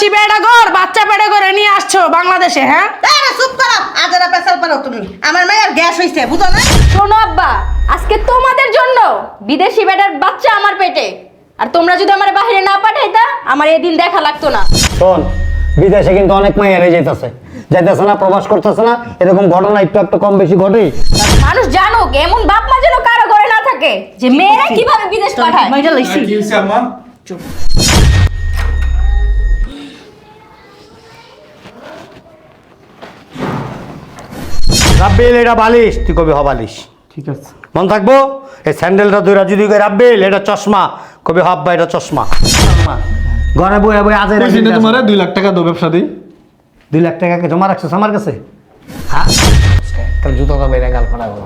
প্রবাসী বেড়া ঘর বাচ্চা বেড়া করে নিয়ে আসছো বাংলাদেশে হ্যাঁ? চুপ করো। আজারা পেছাল পারো তুমি। আমার মেয়ের গ্যাস হইছে বুঝো না? শোনো আব্বা আজকে তোমাদের জন্য বিদেশি বেটার বাচ্চা আমার পেটে। আর তোমরা যদি আমার বাইরে না পাঠাইতা আমার এই দিন দেখা লাগতো না। শোন বিদেশে কিন্তু অনেক মাইয়ারে যাইতেছে। যাইতেছে না প্রবাস করতেছে না এরকম ঘটনা একটু একটু কম বেশি ঘটেই। মানুষ জানুক এমন বাপ মা যেন কারও ঘরে না থাকে যে মেয়েরা কীভাবে বিদেশ পাঠায়? মাইরা লইছি। কি রাব্বিল এটা বালিশ। তুই কবি হ বালিশ। ঠিক আছে। মন থাকব? এই স্যান্ডেলটা দুইরা যদি কই রাব্বিল এটা চশমা। কবি হাব্বা এটা চশমা। ঘরে বইয়া বই আজ না দুই লাখ টাকা দো ব্যবসা দিই। দুই লাখ টাকা জমা রাখছিস আমার কাছে? হ্যাঁ? কাল জুতো তো বেড়ে গাল ফাড়া গেল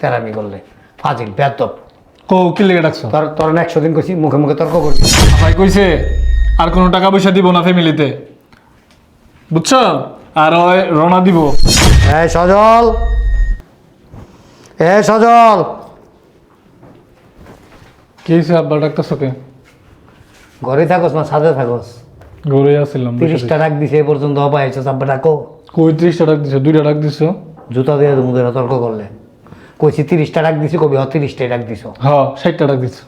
তেরামি করলে। ফাজিল বেতব কো কি লেগে ডাকছো? তোর তোর একশো দিন কইছি মুখে মুখে তর্ক করবি ভাই কইছে আর কোনো টাকা পয়সা দিব না ফ্যামিলিতে বুঝছ? আর ওই রওনা দিব। এই সজল। এ সজল। কি হয়েছে আব্বা ডাক্তার কে? ঘরে থাকোস না সাথে থাকোস? ঘরে আসছিলাম তিরিশটা ডাক দিছে এ পর্যন্ত অপায় হয়েছে চাপা ডাকো। কই ত্রিশটা ডাক দিছো? দুইটা ডাক দিছো? জুতা দিয়ে মুখে তর্ক করলে। কইছি তিরিশটা ডাক দিছি কবি হ তিরিশটাই ডাক দিছ। হ্যাঁ ষাটটা ডাক দিছো।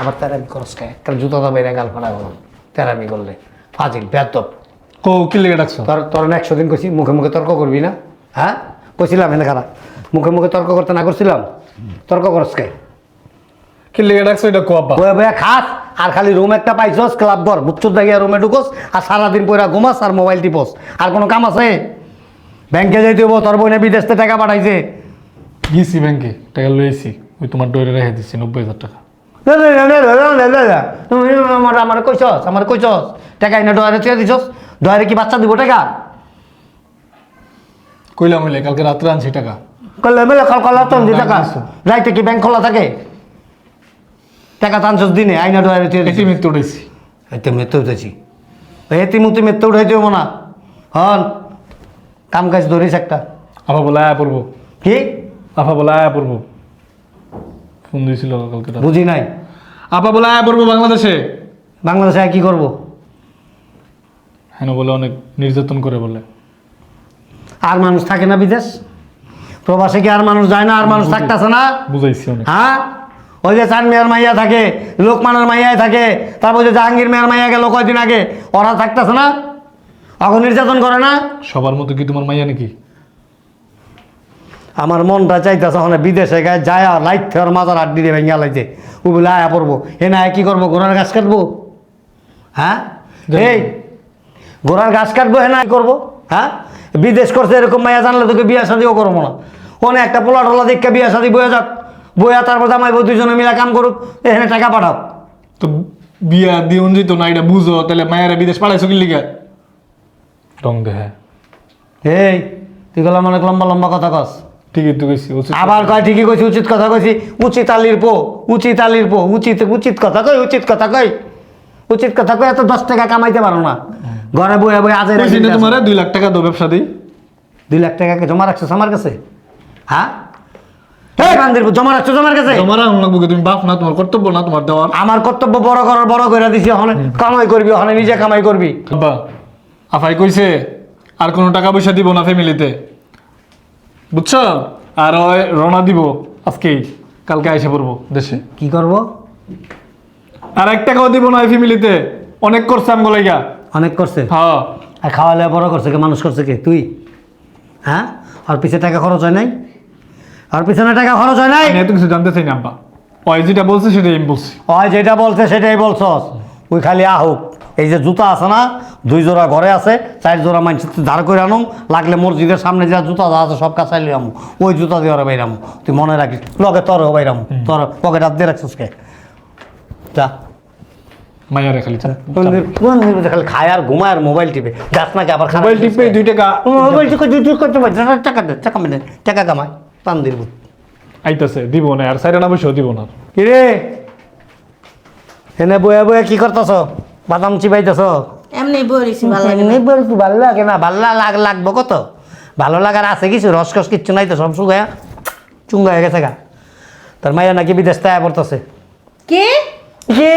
আবার তেরামি করস কে? কাল জুতা বেড়ে গাল ফাড়া গেল তেরামি করলে। ফাজিল বেতব কো কি লেগে ডাকছো তোর তোর একশো দিন কইছি মুখে মুখে তর্ক করবি না হ্যাঁ কইছিলাম এনে খারাপ মুখে মুখে তর্ক করতে না করছিলাম তর্ক করসকে কি লেগে ডাকছো এটা কো আব্বা বয়া খাস আর খালি রুম একটা পাইছস ক্লাব ঘর বুচ্চুর দাগিয়া রুমে ঢুকোস আর সারাদিন পয়রা ঘুমাস আর মোবাইল টিপোস আর কোনো কাম আছে ব্যাংকে যাইতে হব তোর বইনে বিদেশতে টাকা পাঠাইছে গিয়েছি ব্যাংকে টাকা লইছি ওই তোমার ডোরে রেখে দিছি নব্বই হাজার টাকা আমার আমার কইছস আমার কইছস টাকা এনে ডোরে চেয়ে দিছস ডয়ারে কি বাচ্চা দিব টাকা? কইলাম হইলে কালকে রাত্রে আনছি টাকা। করলে মেলে কল কল তো দি টাকা। রাইতে কি ব্যাংক খোলা থাকে? টাকা টানছস দিনে আইনা ডয়ারে তুই এটি মৃত্যু উঠেছি এতে মেতে উঠেছি এতে মুতি মেতে উঠাইতে হব না। হন কাম কাজ ধরিস একটা। আফা বলে আয়া পড়ব। কি? আফা বলে আয়া পড়ব। ফোন দিয়েছিল কালকে। বুঝি নাই। আপা বলে আয়া পড়ব বাংলাদেশে। বাংলাদেশে কি করব? হ্যাঁ বলে অনেক নির্যাতন করে বলে। আর মানুষ থাকে না বিদেশ? প্রবাসে কি আর মানুষ যায় না? আর মানুষ থাকতেছে না? বুঝাইছি অনেক। হ্যাঁ? ওই যে চান মেয়ের মাইয়া থাকে লোকমানের মাইয়ায় থাকে তারপর যে জাহাঙ্গীর মেয়ের মাইয়া গেল কয়দিন আগে ওরা থাকতেছে না? অখন নির্যাতন করে না? সবার মতো কি তোমার মাইয়া নাকি? আমার মনটা চাইতেছে ওখানে বিদেশে গায়ে যায় আর লাইট থেকে মাথার আড্ডি দিয়ে ভেঙে লাইছে ও বলে আয়া পড়ব। এ না কি করব? ঘোড়ার গাছ কাটবো? হ্যাঁ? এই ঘোড়ার গাছ কাটবো হ্যাঁ না করব হ্যাঁ? বিদেশ করছে এরকম মাইয়া জানলে তোকে বিয়া শাদিও করব না। ওনে একটা পোলা টোলা দেখে বিয়া শাদি বয়ে যাক। বইয়া তারপর জামাই বউ দুজনে মিলা কাম করুক এখানে টাকা পাঠাও। তো বিয়া দিউন যেত না এটা বুঝো তাহলে মায়েরা বিদেশ পাঠাইছো কি লিগা? রং দেহে। এই তুই গেলাম অনেক লম্বা লম্বা কথা কস। ঠিকই তো গেছি উচিত আবার কয় ঠিকই কইছি উচিত কথা কইছি। উচিত আলির পো উচিত আলির পো উচিত উচিত কথা কই উচিত কথা কই। উচিত কথা কই এত দশ টাকা কামাইতে পারো না। ঘরে বয়ে বয়ে আজ কইছি না তোমার দুই লাখ টাকা দো ব্যবসা দিই। দুই লাখ টাকা জমা রাখছো আমার কাছে? হ্যাঁ? এই! বান্দির জমা রাখছো আমার কাছে? তোমার আঙুল লাগবো? তুমি বাপ না তোমার কর্তব্য না তোমার দেওয়ার। আমার কর্তব্য বড় করার বড় করে দিছি ওখানে কামাই করবি ওখানে নিজে কামাই করবি। আব্বা আফাই কইছে আর কোনো টাকা পয়সা দিব না ফ্যামিলিতে। বুঝছ? আর ওই রওনা দিব আজকেই কালকে এসে পড়ব দেশে। কি করব? আর এক টাকাও দিব না ফ্যামিলিতে অনেক করছে আমগো লাইগা। অনেক করছে? হ্যাঁ আর খাওয়ালে বড় করছে কে? মানুষ করছে কে? তুই? হ্যাঁ? আর পিছে টাকা খরচ হয় নাই? আর পিছনে টাকা খরচ হয় নাই? আমি এত কিছু জানতে চাই না আব্বা। ওই যেটা বলছে সেটাই আমি বলছি। ওই যেটা বলছে সেটাই বলছস? ওই খালি আহুক। এই যে জুতা আছে না দুই জোড়া ঘরে আছে চার জোড়া মানুষ ধার করে আনো লাগলে মসজিদের সামনে যা জুতা যা আছে সব কাছে আম। ওই জুতা দিয়ে ওরা বাইরাম। তুই মনে রাখিস লগে তোরও বাইরাম। তোর পকেট হাত দিয়ে রাখছিস কে? যা। মাইয়ারে খালি খালি খায় আর ঘুমায় আর মোবাইল টিপে। যাস নাকি আবার মোবাইল টিপে দুই টাকা মোবাইল টিপে দুই টাকা করতে পারছিস টাকা দে টাকা মেনে টাকা কামায়। পান দির আইতাছে দিব না আর আনা বসেও দিব না। কিরে এনে বয়ে বয়ে কি করতেছ? বাদাম চিবাইতেছ? এমনি বলিছি ভালো লাগে। এমনি বলছি ভালো লাগে না। ভালো লাগ লাগবো কত? ভালো লাগার আছে কিছু? রসকস কিচ্ছু নাই তো সব শুকায়া চুঙ্গা হয়ে গেছে গা। তোর মাইয়া নাকি বিদেশ তায়া পড়তেছে। কি? যে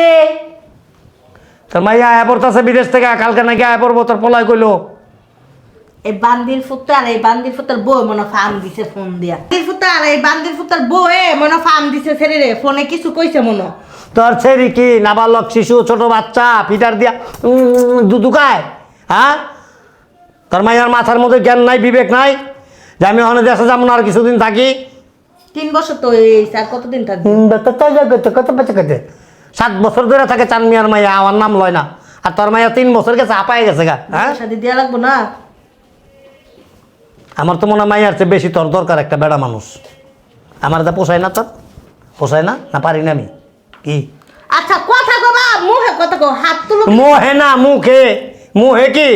তোর মাইয়া আয়া পড়তেছে বিদেশ থেকে কালকে নাকি আয়া পড়ব তোর পলাই কইলো। এই বান্দির এই বান্দির ফুতার বউ মনে ফার্ম দিছে ফোন দিয়া। বান্দির এই বান্দির ফুতার বউয়ে মনে ফার্ম দিছে ছেড়ে রে ফোনে কিছু কইছে মনে তোর ছেড়ি কি? নাবালক শিশু ছোট বাচ্চা ফিটার দিয়া হ্যাঁ? তোর মাইয়ার মাথার মধ্যে জ্ঞান নাই বিবেক নাই যে আমি ওখানে দেশে যাব না আর কিছুদিন থাকি। তিন বছর তো এই স্যার কতদিন থাকবে? কত বেঁচে কেটে সাত বছর ধরে থাকে চান মিয়ার মাইয়া আমার নাম লয় না। আর তোর মাইয়া তিন বছর গেছে আপায় গেছে গা হ্যাঁ? শাদি লাগবো না। আমার তো মনে হয় মাইয়ার চেয়ে বেশি তোর দরকার একটা বেড়া মানুষ। আমার এটা পোষায় না তোর? পোষায় না? না পারি না আমি? কি? আচ্ছা কথা কবা মুখে কথা কো হাত তুলো। মোহে না মুখে। মুহে কি?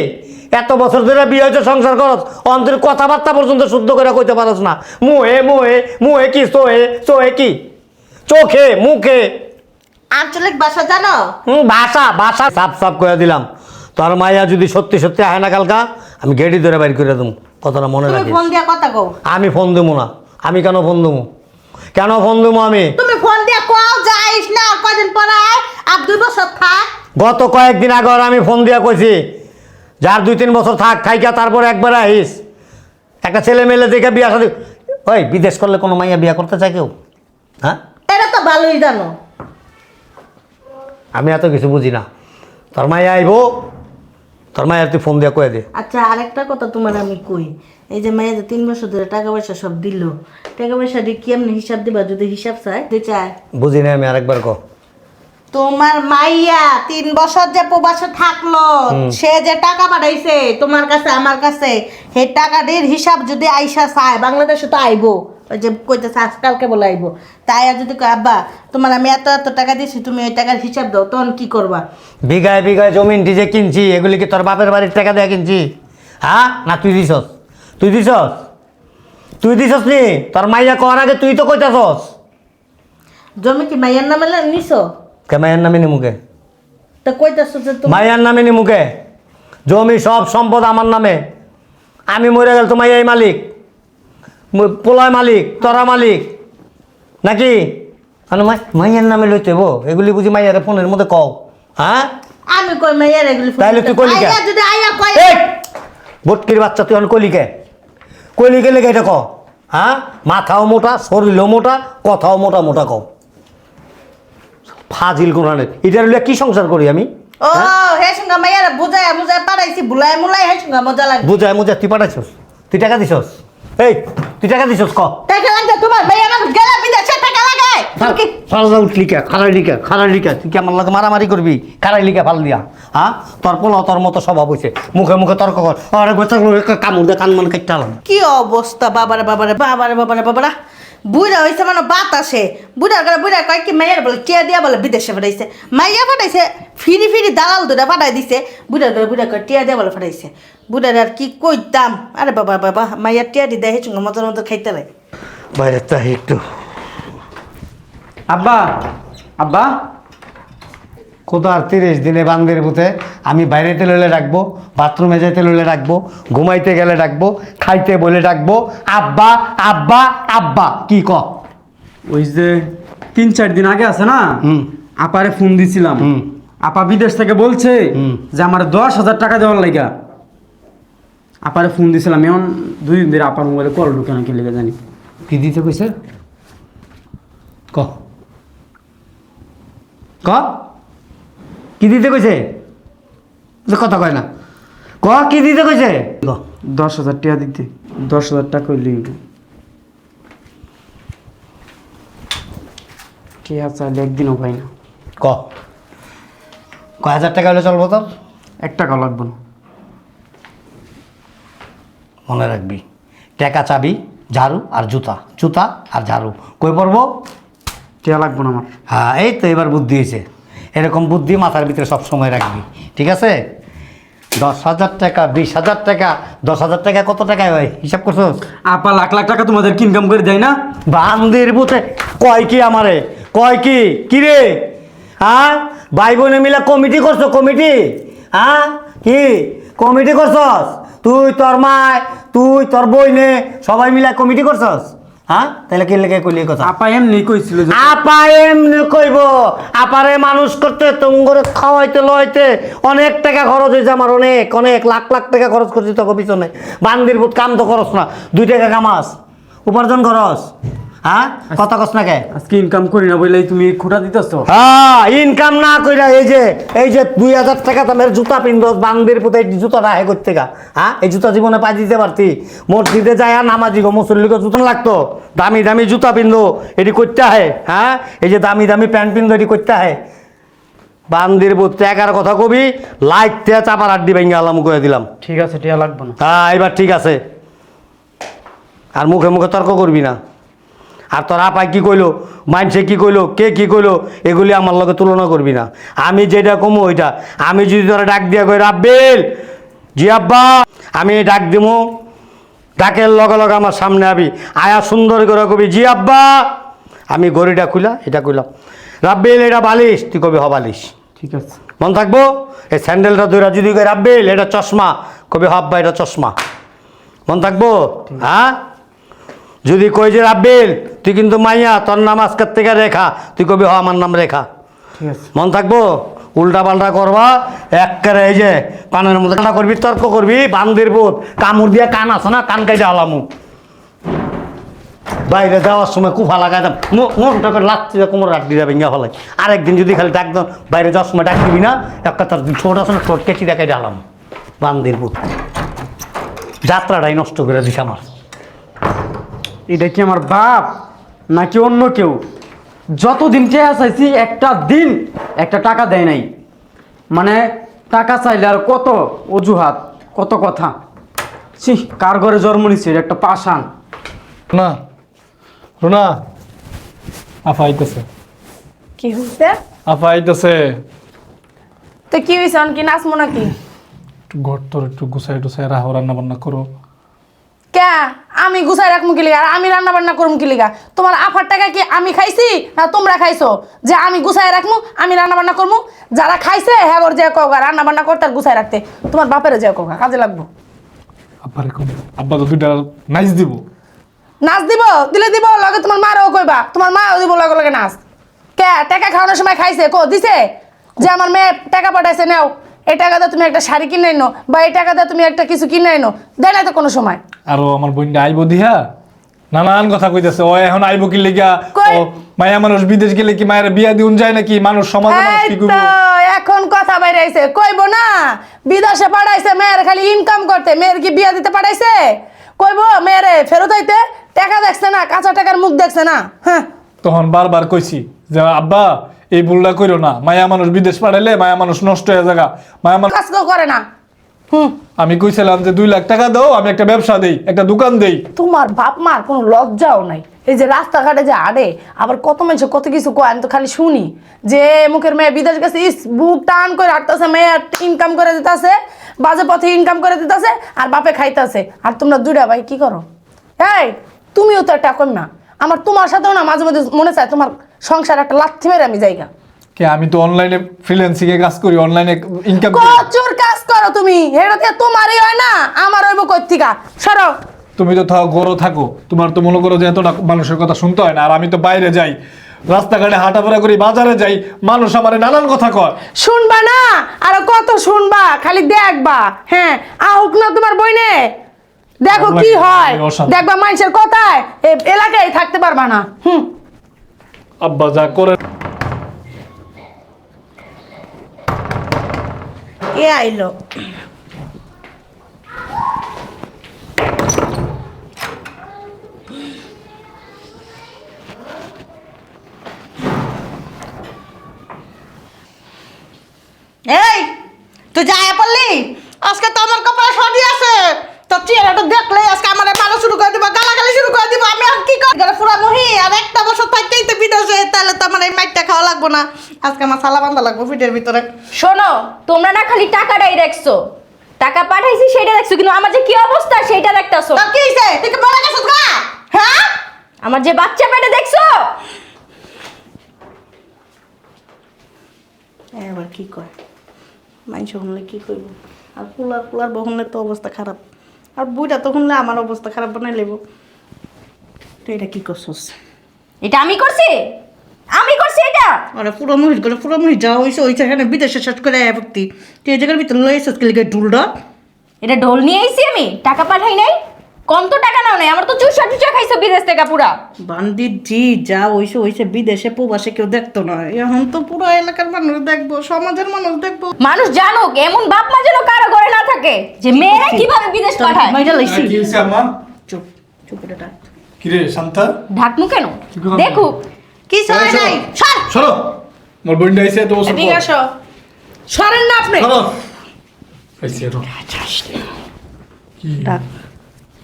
এত বছর ধরে বিয়ে হয়েছে সংসার করস অন্তর কথাবার্তা পর্যন্ত শুদ্ধ করে কইতে পারস না। মুহে মুহে মুহে কি সোহে সোহে কি? চোখে মুখে। আঞ্চলিক ভাষা জানো? হুম ভাষা ভাষা। সাফ সাফ করে দিলাম। তোর মাইয়া যদি সত্যি সত্যি আয় না কালকা আমি গেডি ধরে বাইর করে দেবো কথাটা মনে রাখিস। ফোন দিয়া কথা কও। আমি ফোন দেবো না। আমি কেন ফোন দেবো কেন ফোন দেবো আমি? তুমি ফোন দিয়া কও যাইস না আর কয়দিন পরে আয়, আর দুই বছর থাক। গত কয়েকদিন আগে আমি ফোন দিয়া কইছি যার দুই তিন বছর থাক খাইকা তারপর একবার আহিস। একটা ছেলে মেলে দেখে বিয়া সাথে ওই বিদেশ করলে কোনো মাইয়া বিয়া করতে চায় কেউ? হ্যাঁ? এটা তো ভালোই জানো। আমি এত কিছু বুঝি না। তোর মাইয়া আইব তোর মাইয়া তুই ফোন দিয়া কয়ে দে। আচ্ছা আরেকটা কথা তোমার আমি কই। এই যে মায়ের যে তিন বছর ধরে টাকা পয়সা সব দিল টাকা পয়সা দিয়ে কি কেমনি হিসাব দিবা যদি হিসাব চায়? দিতে চায়। বুঝি না আমি আরেকবার ক তোমার মাইয়া তিন বছর যে প্রবাসে থাকল সে যে টাকা পাঠাইছে তোমার কাছে আমার কাছে সেই টাকাটির হিসাব যদি আইসা চায় বাংলাদেশে তো আইবো। ওই যে কইতেছে আজকালকে বলে আইবো। তাই আর যদি আব্বা তোমার আমি এত এত টাকা দিয়েছি তুমি ওই টাকার হিসাব দাও তখন কি করবা? বিঘায় বিঘায় জমিনটি যে কিনছি এগুলি কি তোর বাপের বাড়ির টাকা দেয়া কিনছি? হ্যাঁ? না তুই দিছস। তুই দিছস? তুই দিছস নি? তোর মাইয়া কর আগে তুই তো কইতাছস। জমি কি মাইয়ার নামে নিছো? কে মাইয়ার নামে নি মুখে তো কইতেছো যে তুমি মাইয়ার নামে নি মুখে জমি সব সম্পদ আমার নামে। আমি মরে গেল তো মাইয়াই মালিক। পোলায় মালিক তোরা মালিক। নাকি? মানে মাই মাইয়ার নামে লইতে বো এগুলি বুঝি মাইয়ারে ফোনের মধ্যে কও। হ্যাঁ আমি কই মাইয়ার এগুলি তাইলে তুই কইলি কে? যদি আইয়া কয় এই! বটকির বাচ্চা তুই এখন কলিকে কলিকে লেগে এটা ক? হ্যাঁ মাথাও মোটা শরীরও মোটা কথাও মোটা মোটা কও। ফাজিল কোরআনের এটার লিয়ে কি সংসার করি আমি? ও হে? সঙ্গে মাইয়ার বুঝায় বুঝায় পাঠাইছি বুলাই মুলাই হে সঙ্গে মজা লাগে। বুঝায় মুঝায় তুই পাঠাইছস? তুই টাকা দিছস? এই! তুই টাকা দিছস ক? টাকা লাগবে তোমার। মাইয়া আমার গেলা বিদেশে খারাই লিখা খারাই লিখা তুই কি আমার লাগে মারামারি করবি? খারাই লিখা ফাল দিয়া হ্যাঁ তোর পোলা তোর মতো স্বভাব হয়েছে মুখে মুখে তর্ক কর। আরে বেচার কামড় দিয়ে কান মানে কি অবস্থা বাবারে বাবারে বাবারে বাবারে বাবারা? বুড়া হয়েছে মানে বাতাসে। বুড়ার করে বুড়া কয় কি মাইয়ার বলে টিয়া দিয়া বলে বিদেশে পাঠাইছে। মাইয়া পাঠাইছে ফিরি ফিরি দালাল দুটা দিছে। বুড়ার করে বুড়া কয় টিয়া দিয়া বলে পাঠাইছে। বুড়ার আর কি কইতাম? আরে বাবা বাবা মাইয়ার টিয়া দি দেয় চুঙ্গা মজার মতো খাইতে রে বাইরে তাই একটু আব্বা আব্বা। কত আর তিরিশ দিনে বান্দির বুথে আমি বাইরেতে লইলে রাখব বাথরুমে যেতে লইলে রাখব ঘুমাইতে গেলে ডাকবো খাইতে বলে ডাকবো। আব্বা আব্বা আব্বা কি ক? ওই যে তিন চার দিন আগে আছে না? হুম। আপারে ফোন দিছিলাম। হুম। আপা বিদেশ থেকে বলছে হুম। যে আমার দশ হাজার টাকা দেওয়ার লাগা আপারে ফোন দিছিলাম এমন দুই দিন ধরে আপার মোবাইলে কল ঢুকে না কি লেগে জানি। কি দিতে কইছে? ক। ক? কি দিতে কইছে? যে কথা কয় না। ক? কি দিতে কইছে? ক দশ হাজার টাকা দিতে। দশ হাজার টাকা হইলে টিয়া চাইলে একদিনও পাই না। ক? ক হাজার টাকা হলে চলবো তোর? এক টাকা লাগবে না। মনে রাখবি। টাকা চাবি ঝাড়ু আর জুতা। জুতা আর ঝাড়ু। কই পড়ব? টিয়া লাগবে না আমার। হ্যাঁ এই তো এবার বুদ্ধি হয়েছে। এরকম বুদ্ধি মাথার ভিতরে সব সময় রাখবি ঠিক আছে? দশ হাজার টাকা বিশ হাজার টাকা দশ হাজার টাকা কত টাকায় হয়? হিসাব করছ আপা লাখ লাখ টাকা তোমাদের ইনকাম করে দেয় না? বান্দির বুথে কয় কি আমারে? কয় কি? কি রে? হ্যাঁ? ভাই বোনে মিলে কমিটি করছ কমিটি? হ্যাঁ? কি? কমিটি করছস? তুই তোর মায় তুই তোর বইনে সবাই মিলে কমিটি করছস? হ্যাঁ তাহলে কি লেগে কইলি কথা? আপা এমনি কইছিল আপা এমনি কইব। আপারে মানুষ করতে তুমগরে খাওয়াইতে লইতে অনেক টাকা খরচ হয়েছে আমার অনেক অনেক লাখ লাখ টাকা খরচ করছি তোকে পিছনে। বান্দির বুত কাম তো খরচ না। দুই টাকা কামাস। উপার্জন খরচ হ্যাঁ? কথা কস না কে? আজকে ইনকাম করি না তুমি খোটা দিতেছ। হ্যাঁ ইনকাম না কইরা এই যে এই যে দুই হাজার টাকা দামের জুতা পিনব বান্দির পুতে এই জুতা রাহে করতে গা। হ্যাঁ এই জুতা জীবনে পাই দিতে পারতি। মসজিদে যায় আর নামাজি গো মুসল্লিকে জুতা লাগতো। দামি দামি জুতা পিনলো এটি করতে হয়। হ্যাঁ এই যে দামি দামি প্যান্ট পিনলো এটি করতে হয়। বান্দির বুত টাকার কথা কবি লাইট তে চাপার আড্ডি ভেঙে আলাম করে দিলাম। ঠিক আছে টিয়া লাগবে না। হ্যাঁ এবার ঠিক আছে। আর মুখে মুখে তর্ক করবি না। আর তোর আপাই কি কইলো? মাইনসে কি কইলো? কে কি কইলো? এগুলি আমার লগে তুলনা করবি না। আমি যেটা কমো ওইটা। আমি যদি তোরা ডাক দিয়া কই রাব্বিল! জি আব্বা আমি ডাক দিমু। ডাকের লগে লগে আমার সামনে আবি। আয়া সুন্দর করে কবি জি আব্বা! আমি গড়িটা খুলা এটা কইলাম রাব্বিল এটা বালিশ। তুই কবি হ বালিশ। ঠিক আছে। মন থাকব? এই স্যান্ডেলটা ধরে যদি কই রাব্বিল এটা চশমা। কবি হাব্বা এটা চশমা। মন থাকব? হ্যাঁ? যদি কই যে রাব্বিল তুই কিন্তু মাইয়া তোর নাম আজকের থেকে রেখা। তুই কবি হ আমার নাম রেখা। ঠিক আছে। মন থাকব? উল্টা পাল্টা করবা একবারে এই যে কানের মধ্যে কাটা করবি তর্ক করবি বান্দির বোধ কামড় দিয়া কান আছে না কান কাইটা আলামু। বাইরে যাওয়ার সময় কুফা লাগাই মোটা করে লাগছে কোমর রাখ দিয়ে ভেঙে ফেলাই। আরেকদিন যদি খালি ডাক দাও বাইরে যাওয়ার সময় ডাক দিবি না একটা তার ছোট আছে না ছোট কেচি দেখাই ডালাম বান্দির বোধ। যাত্রাটাই নষ্ট করে দিস আমার। এটা কি আমার বাপ? নাকি অন্য কেউ? যতদিন চেয়ে চাইছি একটা দিন একটা টাকা দেয় নাই। মানে টাকা চাইলে আর কত অজুহাত কত কথা। ছি কার ঘরে জন্ম নিচ্ছে এটা একটা পাশান না রুনা। আফা আইতেছে। কি হইছে? আফা আইতেছে। তো কি হইছে? অন কি নাচমো নাকি? একটু ঘর তোর একটু গুছাই টুসাই রাহো রান্না বান্না করো। কে? আমি গুছাই রাখমু কি লিগা? আর আমি রান্না বান্না করুম কি লিগা? তোমার আফার টাকা কি আমি খাইছি না তোমরা খাইছো? যে আমি গুছাই রাখমু আমি রান্না বান্না করমু যারা খাইছে হ্যাঁ ওর যে কওগা রান্না বান্না করতে আর গুছাই রাখতে তোমার বাপের যে কওগা কাজে লাগবো। আব্বা তো দুইটা নাইস দিব। নাচ দিব দিলে দিব লগে তোমার মারও কইবা তোমার মাও দিব লগে লগে নাচ। কে টাকা খাওয়ানোর সময় খাইছে কো দিছে? যে আমার মেয়ে টাকা পাঠাইছে নাও। এই টাকাতে তুমি একটা শাড়ি কিনে আইনো বা এই টাকাতে তুমি একটা কিছু কিনে আইনো দেয় না তো কোনো সময়। আরও আমার বোনটা আইব দিহা নানান কথা কইতেছে ও এখন আইব কি লেগা? ও মায়া মানুষ বিদেশ গেলে কি মায়ের বিয়া দিউন যায় নাকি? মানুষ সমাজে মানুষ কি করব? এখন কথা বাইরে আইছে কইবো না বিদেশে পাঠাইছে মেয়ের খালি ইনকাম করতে। মেয়ের কি বিয়া দিতে পাঠাইছে? কইবো মেয়েরে ফেরত আইতে। টাকা দেখছে না কাঁচা টাকার মুখ দেখছে না হ্যাঁ। তখন বারবার কইছি যে আব্বা এই ভুলটা কইরো না। মায়া মানুষ বিদেশ পাঠাইলে মায়া মানুষ নষ্ট হয়ে যাগা। মায়া মানুষ কাজ করে না। আমি কইছিলাম যে দুই লাখ টাকা দাও আমি একটা ব্যবসা দেই একটা দোকান দেই। তোমার বাপ মার কোনো লজ্জাও নাই। এই যে রাস্তাঘাটে যে আড়ে আবার কত মানুষ কত কিছু কয় আমি তো খালি শুনি। যে মুখের মেয়ে বিদেশ গেছে ইস বুক টান করে হাঁটতেছে মেয়ে ইনকাম করে দিতেছে বাজে পথে ইনকাম করে দিতেছে আর বাপে খাইতেছে। আর তোমরা দুইটা ভাই কি করো? এই তুমিও তো একটা না আমার তোমার সাথেও না মাঝে মাঝে মনে চায় তোমার সংসার একটা লাথি মেরে আমি জায়গা কে আমি তো অনলাইনে ফ্রিল্যান্সিং এ কাজ করি অনলাইনে ইনকাম করি। প্রচুর কাজ করো তুমি? দিয়ে তোমারই হয় না আমার হইব কৈতিকা সরো। তুমি তো থাও গরো থাকো। তোমার তো মনে করো যে এতটা মানুষের কথা শুনতে হয় না আর আমি তো বাইরে যাই। রাস্তাঘাটে হাঁটাফেরা করি বাজারে যাই মানুষ আমার নানান কথা কয়। শুনবা না? আর কত শুনবা? খালি দেখবা। হ্যাঁ আহুক না তোমার বইনে? দেখো কি হয়। দেখবা মানুষের কথায় এ এলাকায় থাকতে পারবা না। হুম। আব্বা যা করে কে আইলো। এই, তুই যায় পড়লি? আজকে তো আমার কপালে সর্দি আছে। তো চেহারাটা দেখলে আজকে আমার মারা শুরু করে দিব, গালাগালি শুরু করে দিব। আমি আর কি করি? গেলে পুরা মহি, আর একটা বছর থাকতেই তো বিদেশে, তাহলে তো আমার এই মাইটটা খাওয়া লাগবো না। আজকে আমার সালা বান্ধা লাগবো পিঠের ভিতরে। শোনো তোমরা না খালি টাকাটাই দেখছ। টাকা পাঠাইছি সেটা দেখছ কিন্তু আমার যে কি অবস্থা সেটা দেখতাছো। কি হইছে? তুই কি মরে গেছিস গা হ্যাঁ? আমার যে বাচ্চা পেটে দেখছ? এবার কি কয়? মানুষ শুনলে কি করব আর কুলার কুলার বহুনের তো অবস্থা খারাপ। আর বুইটা তো শুনলে আমার অবস্থা খারাপ বানাই লেব তো এটা কি করছিস? এটা আমি করছি? আরে পুরো মহিষ গেলে পুরো মহিষ যাওয়া হয়েছে ওই এখানে বিদেশে শেষ করে আয় ভক্তি। তুই এই জায়গার ভিতরে লই এসেছিস কি ঢুলডা এটা ঢোল নিয়ে আইছি আমি টাকা পাঠাই নাই। কম তো টাকা নাও নাই আমার তো চুষা চুষা খাইছো বিদেশ থেকে পুরা। বান্দির জি যা হইছে হইছে বিদেশে প্রবাসে কেউ দেখতো না। এখন তো পুরো এলাকার মানুষ দেখব সমাজের মানুষ দেখব। মানুষ জানুক এমন বাপ মা যেন কারও ঘরে না থাকে যে মেয়েরা কীভাবে বিদেশ পাঠায়? মাইরা লাইছি। কি আম্মা? চুপ চুপ এটা ডাক। শান্তা? ঢাকনু কেন? দেখুক কি চাই নাই সর। সরো আমার বোনটা আইছে তো বছর এদিকে। আসো। সরেন না আপনি। সরো আইছে রো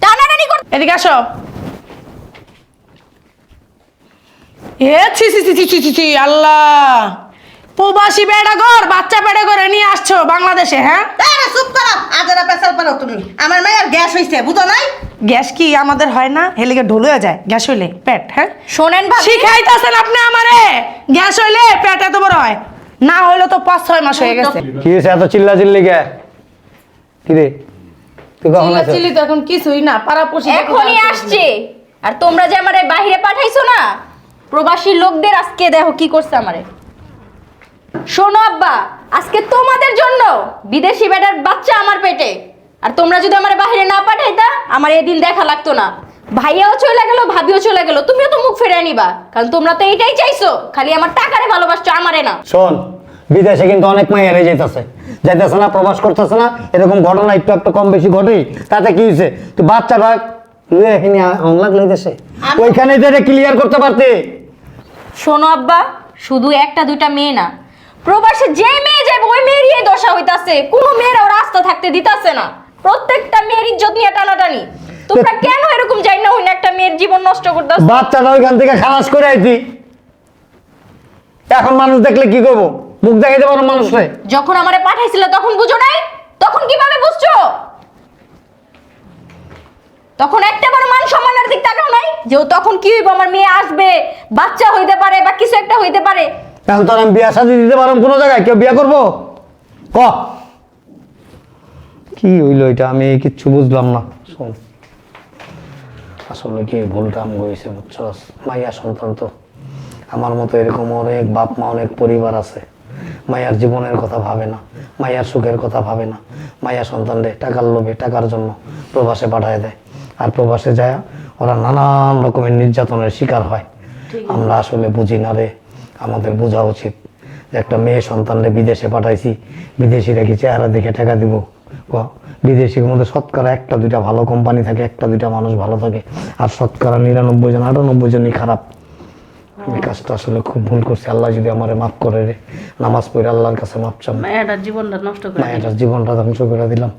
টানাটানি কর এদিকে আসো। এ ছি ছি ছি ছি ছি আল্লাহ। প্রবাসী বেড়া ঘর বাচ্চা বেড়া করে নিয়ে আসছো বাংলাদেশে হ্যাঁ? চুপ করো। আজারা পেছাল পারো তুমি। আমার মেয়ের গ্যাস হইছে বুঝো নাই? গ্যাস কি আমাদের হয় না? হেলিকে ঢোলে যায় গ্যাস হইলে পেট হ্যাঁ? শোনেন ভাবি। শিখাইতেছেন আপনি আমারে। গ্যাস হইলে পেট এত বড় হয়। না হইলে তো পাঁচ ছয় মাস হয়ে গেছে। কি হয়েছে এত চিল্লা চিল্লি কে? কি রে? তুই কখন আছিস চিলি তো এখন কিছুই না পাড়াপড়শি এখনই আসছে। আর তোমরা যে আমারে বাইরে পাঠাইছো না প্রবাসী লোকদের আজকে দেখো কি করছে আমারে। শোনো আব্বা আজকে তোমাদের জন্য বিদেশি বেটার বাচ্চা আমার পেটে। আর তোমরা যদি আমার বাইরে না পাঠাইতা আমার এদিন দেখা লাগতো না। ভাইয়াও চলে গেল ভাবিও চলে গেল তুমিও তো মুখ ফেরে নিবা। কারণ তোমরা তো এইটাই চাইছো খালি আমার টাকারে ভালোবাসছো আমারে না। শোন বিদেশে কিন্তু অনেক মাই হেরে যাইতেছে। যাইতেছে না প্রবাস করতেছে না এরকম ঘটনা একটু একটু কম বেশি ঘটেই তাতে কি হয়েছে তুই বাচ্চাটা লুয়ে এখানে অনলাগ লইতেছে ওইখানে তো এটা ক্লিয়ার করতে পারতে। শোনো আব্বা শুধু একটা দুইটা মেয়ে না প্রবাসে যে মেয়ে যাবে ওই মেয়েরই এই দশা হইতাছে। কোনো মেয়ের ওর রাস্তা থাকতে দিতাছে না। প্রত্যেকটা মেয়ের ইজ্জত নিয়ে টানাটানি। তোমরা কেন এরকম যাই না হইনা একটা মেয়ের জীবন নষ্ট করতেছ? বাচ্চাটা ওইখান থেকে খালাস করে আইতি। এখন মানুষ দেখলে কি করব? মুখ দেখাইতে পারো মানুষে যখন আমারে পাঠাইছিল তখন বুঝো নাই? তখন কীভাবে বুঝছ? তখন একটা বড় মান সম্মানের দিক তাকাও নাই যে তখন কি হইব? আমার মেয়ে আসবে বাচ্চা হইতে পারে বা কিছু একটা হইতে পারে। এখন তো আমি বিয়া শাদি দিতে পারব কোনো জায়গায় কেউ বিয়া করব? ক? কি হইল এটা? আমি কিচ্ছু বুঝলাম না। শোন। আসলে কি ভুলটা আমি হয়েছে বুঝছস? মাইয়া সন্তান তো। আমার মতো এরকম অনেক বাপ মা অনেক পরিবার আছে। মায়ার জীবনের কথা ভাবে না মায়ার সুখের কথা ভাবে না। মায়া সন্তানরে টাকার লোভে টাকার জন্য প্রবাসে পাঠায় দেয়। আর প্রবাসে যায় ওরা নানান রকমের নির্যাতনের শিকার হয়। আমরা আসলে বুঝি না রে। আমাদের বোঝা উচিত যে একটা মেয়ে সন্তানরে বিদেশে পাঠাইছি বিদেশিরা কি চেহারা দেখে টাকা দিব? বিদেশির মধ্যে শতকরা একটা দুইটা ভালো কোম্পানি থাকে একটা দুইটা মানুষ ভালো থাকে আর শতকরা নিরানব্বই জন আটানব্বই জনই খারাপ। আমি কাজটা আসলে খুব ভুল করছি। আল্লাহ যদি আমারে মাফ করে রে নামাজ পড়ে আল্লাহর কাছে মাপ চাম জীবনটা নষ্ট করে। জীবনটা ধ্বংস করে দিলাম।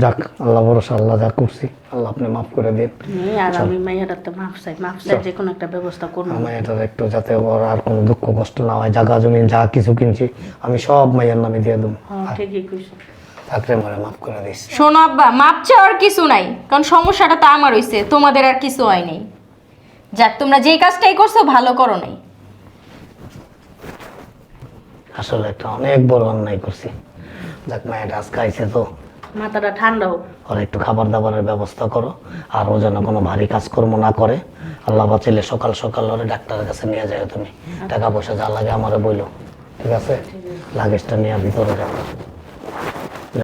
যাক আল্লাহ ভরসা আল্লাহ যা করছি আল্লাহ আপনি মাফ করে দিন। আর আমি তো মাফ চাই মাফ চাই যে কোনো একটা ব্যবস্থা করব আমার একটু যাতে ওর আর কোনো দুঃখ কষ্ট না হয় জায়গা জমি যা কিছু কিনছি আমি সব মাইয়ের নামে দিয়ে দেবো। ঠিকই কইছো। থাকলে মরে মাফ করে দিস। শোনো আব্বা মাপ চাওয়ার কিছু নাই কারণ সমস্যাটা তো আমার হইছে তোমাদের আর কিছু হয় নাই। যাক তোমরা যেই কাজটাই করছ ভালো করো নাই। আসলে একটা অনেক বড় অন্যায় করছি। যাক মায়ের আজকে আইছে তো। মাথাটা ঠান্ডা হোক। আর একটু খাবার দাবারের ব্যবস্থা করো আর ও যেন কোনো ভারী কাজকর্ম না করে। আল্লাহ বাঁচিলে সকাল সকাল ওরে ডাক্তারের কাছে নিয়ে যাও তুমি। টাকা পয়সা যা লাগে আমারে বইলো। ঠিক আছে? লাগেজটা নিয়ে ভিতরে যাও